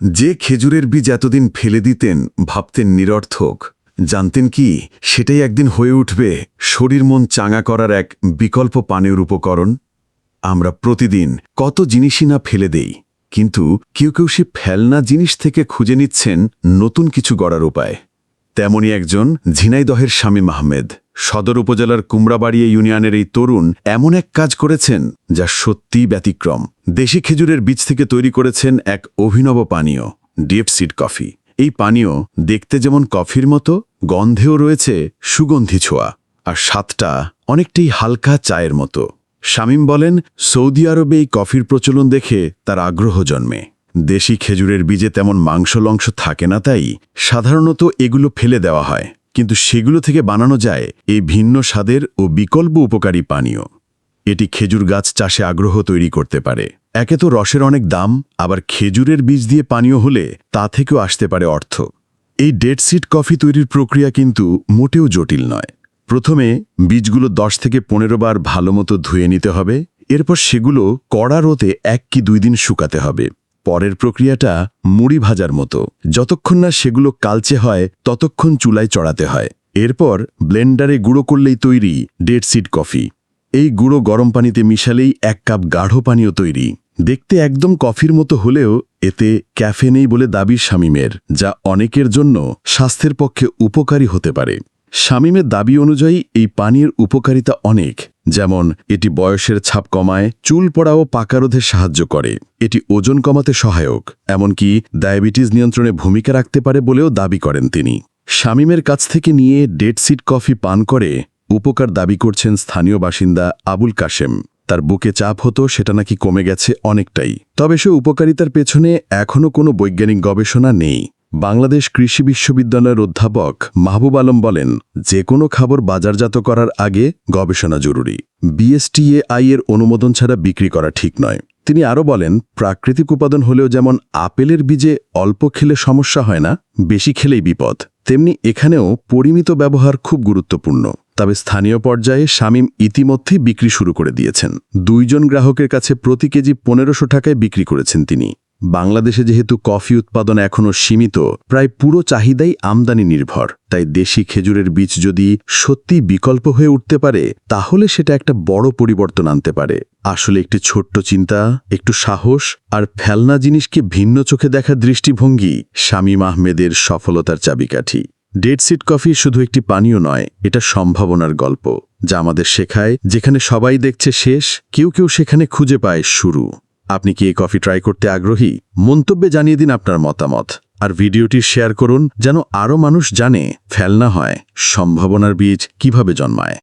যে খেজুরের বীজ এতদিন ফেলে দিতেন ভাবতেন নিরর্থক, জানতেন কি, সেটাই একদিন হয়ে উঠবে শরীর মন চাঙা করার এক বিকল্প পানীয় উপকরণ। আমরা প্রতিদিন কত জিনিসই না ফেলে দেই, কিন্তু কেউ কেউ সে ফেলনা জিনিস থেকে খুঁজে নিচ্ছেন নতুন কিছু গড়ার উপায়। তেমনি একজন ঝিনাইদহের স্বামী আহমেদ সদর উপজেলার কুমড়াবাড়িয়া ইউনিয়নের এই তরুণ এমন এক কাজ করেছেন যা সত্যিই ব্যতিক্রম। দেশি খেজুরের বীজ থেকে তৈরি করেছেন এক অভিনব পানীয় ডিপসিড কফি। এই পানীয় দেখতে যেমন কফির মতো, গন্ধেও রয়েছে সুগন্ধি ছোঁয়া। আর স্বাদটা অনেকটাই হালকা চায়ের মতো। শামীম বলেন, সৌদি আরবে এই কফির প্রচলন দেখে তার আগ্রহ জন্মে। দেশি খেজুরের বীজে তেমন মাংসলংশ থাকে না তাই সাধারণত এগুলো ফেলে দেওয়া হয়। কিন্তু সেগুলো থেকে বানানো যায় এই ভিন্ন স্বাদের ও বিকল্প উপকারী পানীয়। এটি খেজুর গাছ চাষে আগ্রহ তৈরি করতে পারে। একে তো রসের অনেক দাম, আবার খেজুরের বীজ দিয়ে পানীয় হলে তা থেকেও আসতে পারে অর্থ। এই ডেড সিড কফি তৈরির প্রক্রিয়া কিন্তু মোটেও জটিল নয়। প্রথমে বীজগুলো দশ থেকে পনেরো বার ভালোমতো ধুয়ে নিতে হবে, এরপর সেগুলো কড়া রোতে এক কি দুই দিন শুকাতে হবে। পরের প্রক্রিয়াটা মুড়ি ভাজার মতো। যতক্ষণ না সেগুলো কালচে হয়, ততক্ষণ চুলায় চড়াতে হয়। এরপর ব্লেন্ডারে গুঁড়ো করলেই তৈরি ডেড সিড কফি। এই গুঁড়ো গরম পানিতে মিশালেই এক কাপ গাঢ় পানীয় তৈরি। দেখতে একদম কফির মতো হলেও এতে ক্যাফে নেই বলে দাবি শামীমের, যা অনেকের জন্য স্বাস্থ্যের পক্ষে উপকারী হতে পারে। শামীমের দাবি অনুযায়ী এই পানীয়ের উপকারিতা অনেক, যেমন এটি বয়সের ছাপ কমায়, চুল পড়া ও পাকারোধে সাহায্য করে। এটি ওজন কমাতে সহায়ক, এমনকি ডায়াবেটিস নিয়ন্ত্রণে ভূমিকা রাখতে পারে বলেও দাবি করেন তিনি। শামীমের কাছ থেকে নিয়ে ডেড সিড কফি পান করে উপকার দাবি করছেন স্থানীয় বাসিন্দা আবুল কাশেম। তার বুকে চাপ হতো, সেটা নাকি কমে গেছে অনেকটাই। তবে সে উপকারিতার পেছনে এখনও কোনো বৈজ্ঞানিক গবেষণা নেই। বাংলাদেশ কৃষি বিশ্ববিদ্যালয়ের অধ্যাপক মাহবুব আলম বলেন যে কোনো খাবার বাজারজাত করার আগে গবেষণা জরুরি। বিএসটিএআই এর অনুমোদন ছাড়া বিক্রি করা ঠিক নয়। তিনি আরও বলেন, প্রাকৃতিক উপাদান হলেও যেমন আপেলের বীজে অল্প খেলে সমস্যা হয় না, বেশি খেলেই বিপদ। তেমনি এখানেও পরিমিত ব্যবহার খুব গুরুত্বপূর্ণ। তবে স্থানীয় পর্যায়ে শামীম ইতিমধ্যেই বিক্রি শুরু করে দিয়েছেন। দুইজন গ্রাহকের কাছে প্রতি কেজি পনেরোশো টাকায় বিক্রি করেছেন তিনি। বাংলাদেশে যেহেতু কফি উৎপাদন এখনও সীমিত, প্রায় পুরো চাহিদাই আমদানি নির্ভর। তাই দেশি খেজুরের বীজ যদি সত্যি বিকল্প হয়ে উঠতে পারে, তাহলে সেটা একটা বড় পরিবর্তন আনতে পারে। আসলে একটি ছোট্ট চিন্তা, একটু সাহস আর ফেলনা জিনিসকে ভিন্ন চোখে দেখার দৃষ্টিভঙ্গি শামীম আহমেদের সফলতার চাবিকাঠি। ডেড সিড কফি শুধু একটি পানীয় নয়, এটা সম্ভাবনার গল্প, যা আমাদের শেখায়, যেখানে সবাই দেখছে শেষ, কেউ কেউ সেখানে খুঁজে পায় শুরু। আপনি কি এই কফি ট্রাই করতে আগ্রহী? মন্তব্যে জানিয়ে দিন আপনার মতামত। আর ভিডিওটি শেয়ার করুন, যেন আরও মানুষ জানে ফেলনা হয়। সম্ভাবনার বীজ কীভাবে জন্মায়?